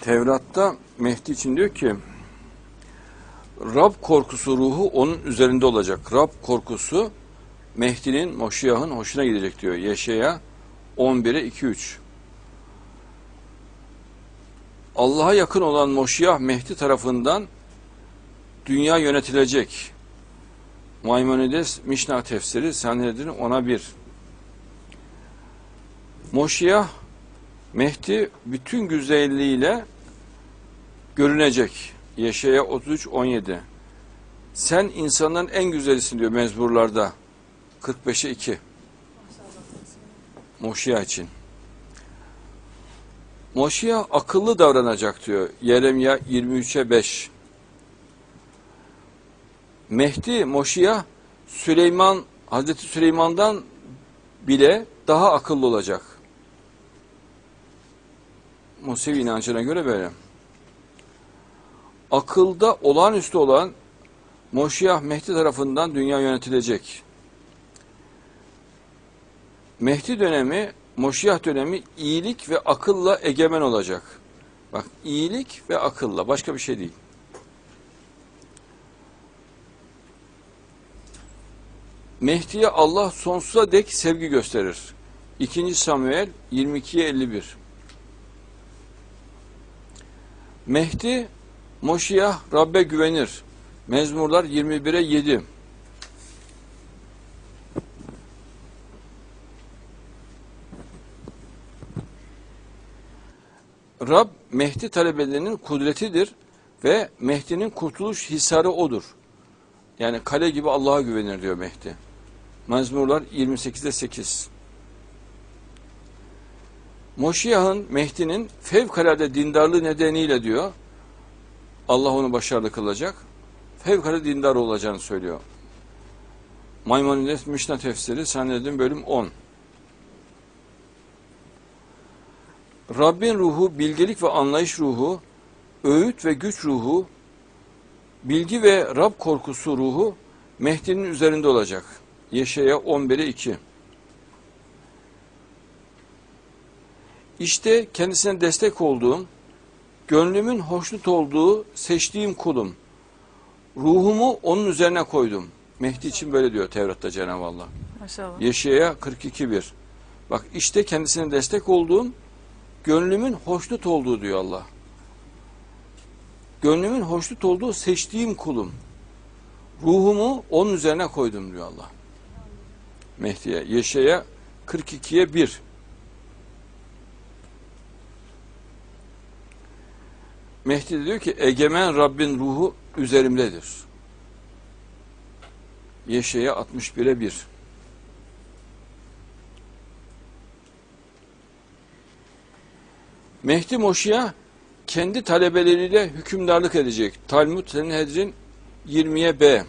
Tevrat'ta Mehdi için diyor ki Rab korkusu ruhu onun üzerinde olacak. Rab korkusu Mehdi'nin, Moşiyah'ın hoşuna gidecek diyor. Yeşaya 11'e 2-3. Allah'a yakın olan Moşiyah Mehdi tarafından dünya yönetilecek. Maimonides Mişna tefsiri Sanhedrin ona bir. Moşiyah Mehdi bütün güzelliğiyle görünecek. Yeşaya 33 17. Sen insanların en güzelisin diyor mezburlarda. 45'e 2. Moşiyah için. Moşiyah akıllı davranacak diyor. Yeremya 23'e 5. Mehdi Moşiyah Süleyman Hazreti Süleyman'dan bile daha akıllı olacak. Musevi inancına göre böyle. Akılda olağanüstü olan Moşiyah Mehdi tarafından dünya yönetilecek. Mehdi dönemi, Moşiyah dönemi iyilik ve akılla egemen olacak. Bak iyilik ve akılla başka bir şey değil. Mehdi'ye Allah sonsuza dek sevgi gösterir. 2. Samuel 22'ye 51. Mehdi, Moşiyah Rabbe güvenir. Mezmurlar 21'e 7. Rab Mehdi talebelerinin kudretidir ve Mehdi'nin kurtuluş hisarı odur. Yani kale gibi Allah'a güvenir diyor Mehdi. Mezmurlar 28'de 8. Moşiyah'ın, Mehdi'nin fevkalade dindarlığı nedeniyle diyor, Allah onu başarılı kılacak, fevkalade dindar olacağını söylüyor. Maimonides Mişna Tefsiri, Sanedin bölüm 10. Rabbin ruhu, bilgelik ve anlayış ruhu, öğüt ve güç ruhu, bilgi ve Rab korkusu ruhu Mehdi'nin üzerinde olacak. Yeşaya 11'e 2. İşte kendisine destek olduğum, gönlümün hoşnut olduğu seçtiğim kulum. Ruhumu onun üzerine koydum. Mehdi için böyle diyor Tevrat'ta Cenab-ı Allah. Maşallah. Yeşaya 42.1. Bak işte kendisine destek olduğum, gönlümün hoşnut olduğu diyor Allah. Gönlümün hoşnut olduğu seçtiğim kulum. Ruhumu onun üzerine koydum diyor Allah. Mehdi'ye. Yeşaya 42'ye 1. Mehdi de diyor ki egemen Rabbin ruhu üzerimdedir. Yeşaya 61'e 1. Mehdi Moşi'ye kendi talebeleriyle hükümdarlık edecek. Talmud Senhedrin 20'ye B.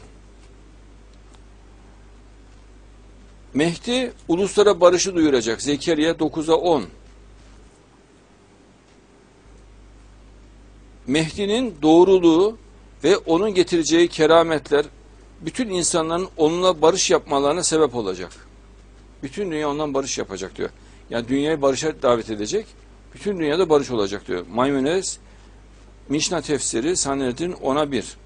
Mehdi uluslara barışı duyuracak. Zekeriya 9'a 10. Mehdi'nin doğruluğu ve onun getireceği kerametler bütün insanların onunla barış yapmalarına sebep olacak. Bütün dünya ondan barış yapacak diyor. Yani dünyayı barışa davet edecek. Bütün dünyada barış olacak diyor. Maimonides Mişna tefsiri Sanedrin ona bir.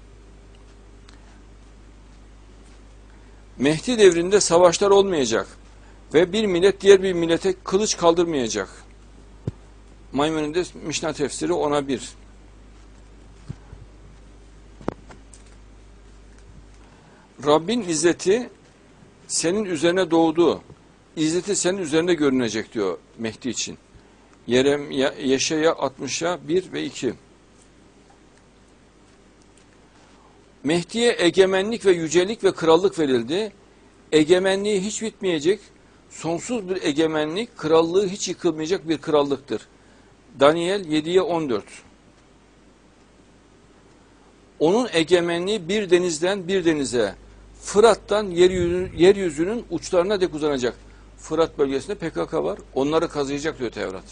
Mehdi devrinde savaşlar olmayacak ve bir millet diğer bir millete kılıç kaldırmayacak. Maimonides Mişna tefsiri ona bir. Rabbin izzeti senin üzerine doğdu. İzzeti senin üzerinde görünecek diyor Mehdi için. Yerem Yeşaya 60'a 1 ve 2. Mehdi'ye egemenlik ve yücelik ve krallık verildi. Egemenliği hiç bitmeyecek, sonsuz bir egemenlik, krallığı hiç yıkılmayacak bir krallıktır. Daniel 7'ye 14. Onun egemenliği bir denizden bir denize, Fırat'tan yeryüzü, yeryüzünün uçlarına dek uzanacak. Fırat bölgesinde PKK var. Onları kazıyacak diyor Tevrat.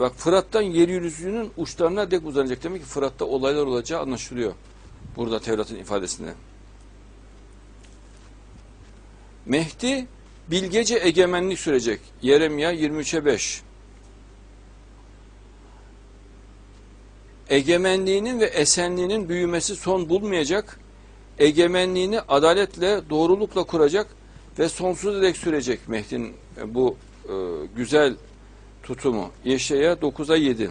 Bak Fırat'tan yeryüzünün uçlarına dek uzanacak. Demek ki Fırat'ta olaylar olacağı anlaşılıyor. Burada Tevrat'ın ifadesinde. Mehdi bilgece egemenlik sürecek. Yeremya 23'e 5. egemenliğinin ve esenliğinin büyümesi son bulmayacak, egemenliğini adaletle, doğrulukla kuracak ve sonsuza dek sürecek Mehdi'nin e, bu e, güzel tutumu. Yeşaya 9'a 7.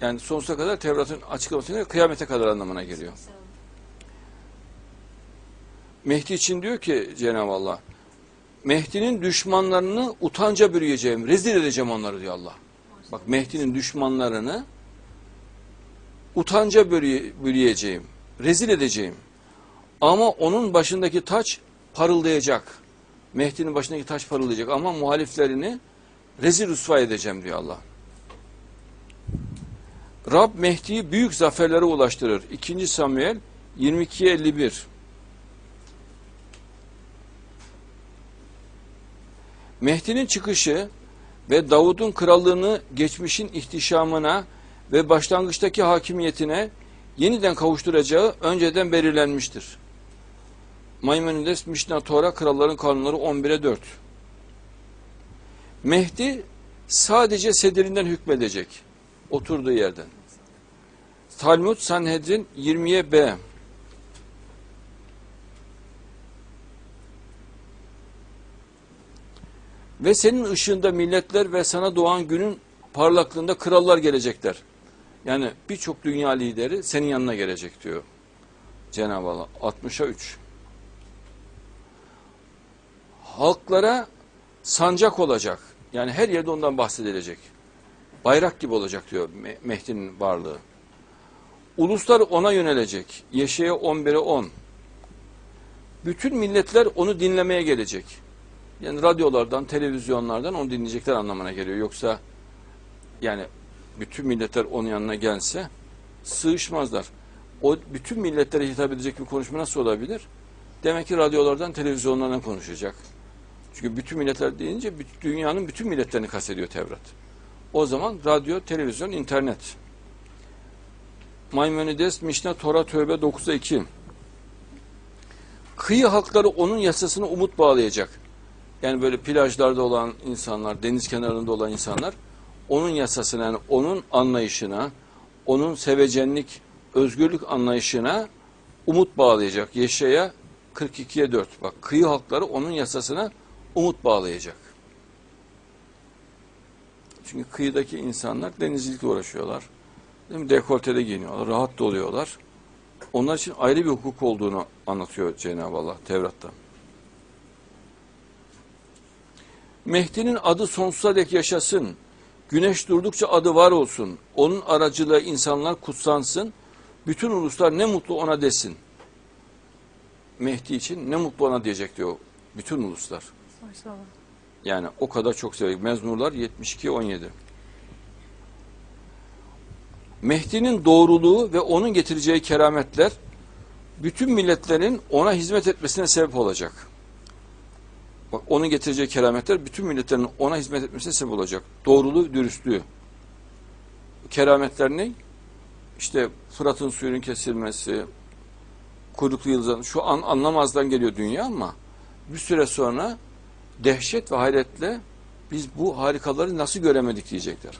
Yani sonsuza kadar Tevrat'ın açıklamasıyla kıyamete kadar anlamına geliyor. Mehdi için diyor ki Cenab-ı Allah, Mehdi'nin düşmanlarını utanca bürüyeceğim, rezil edeceğim onları diyor Allah. Bak Mehdi'nin düşmanlarını utanca bürüye- bürüyeceğim, rezil edeceğim. Ama onun başındaki taç parıldayacak. Mehdi'nin başındaki taç parıldayacak ama muhaliflerini rezil rüsva edeceğim diyor Allah. Rab Mehdi'yi büyük zaferlere ulaştırır. 2. Samuel 22'ye 51. Mehdi'nin çıkışı ve Davud'un krallığını geçmişin ihtişamına ve başlangıçtaki hakimiyetine yeniden kavuşturacağı önceden belirlenmiştir. Maimonides Mişna Tora Kralların Kanunları 11'e 4. Mehdi sadece sedirinden hükmedecek. Oturduğu yerden. Talmud Sanhedrin 20'ye B. Ve senin ışığında milletler ve sana doğan günün parlaklığında krallar gelecekler. Yani birçok dünya lideri senin yanına gelecek diyor Cenab-ı Allah. 60'a 3. Halklara sancak olacak. Yani her yerde ondan bahsedilecek. Bayrak gibi olacak diyor Me- Mehdi'nin varlığı. Uluslar ona yönelecek. Yeşaya 11'e 10. Bütün milletler onu dinlemeye gelecek. Yani radyolardan, televizyonlardan onu dinleyecekler anlamına geliyor. Yoksa yani bütün milletler onun yanına gelse sığışmazlar. O bütün milletlere hitap edecek bir konuşma nasıl olabilir? Demek ki radyolardan, televizyonlardan konuşacak. Çünkü bütün milletler deyince dünyanın bütün milletlerini kastediyor Tevrat. O zaman radyo, televizyon, internet. Maimonides Mişna Tora Tövbe 9'a 2. Kıyı halkları onun yasasına umut bağlayacak. Yani böyle plajlarda olan insanlar, deniz kenarında olan insanlar onun yasasına, yani onun anlayışına, onun sevecenlik, özgürlük anlayışına umut bağlayacak. Yeşaya 42'ye 4. Bak kıyı halkları onun yasasına umut bağlayacak. Çünkü kıyıdaki insanlar denizcilikle uğraşıyorlar. Değil mi? Dekoltede giyiniyorlar, rahat da oluyorlar. Onlar için ayrı bir hukuk olduğunu anlatıyor Cenab-ı Allah Tevrat'ta. Mehdi'nin adı sonsuza dek yaşasın. Güneş durdukça adı var olsun. Onun aracılığıyla insanlar kutsansın. Bütün uluslar ne mutlu ona desin. Mehdi için ne mutlu ona diyecek diyor bütün uluslar. Maşallah. Yani o kadar çok sevecek. Mezmurlar 72-17. Mehdi'nin doğruluğu ve onun getireceği kerametler bütün milletlerin ona hizmet etmesine sebep olacak. Bak onun getireceği kerametler bütün milletlerin ona hizmet etmesine sebep olacak. Doğruluğu, dürüstlüğü. Kerametler ne? İşte Fırat'ın suyunun kesilmesi, kuyruklu yıldızın, şu an anlamazdan geliyor dünya ama bir süre sonra dehşet ve hayretle biz bu harikaları nasıl göremedik diyecekler.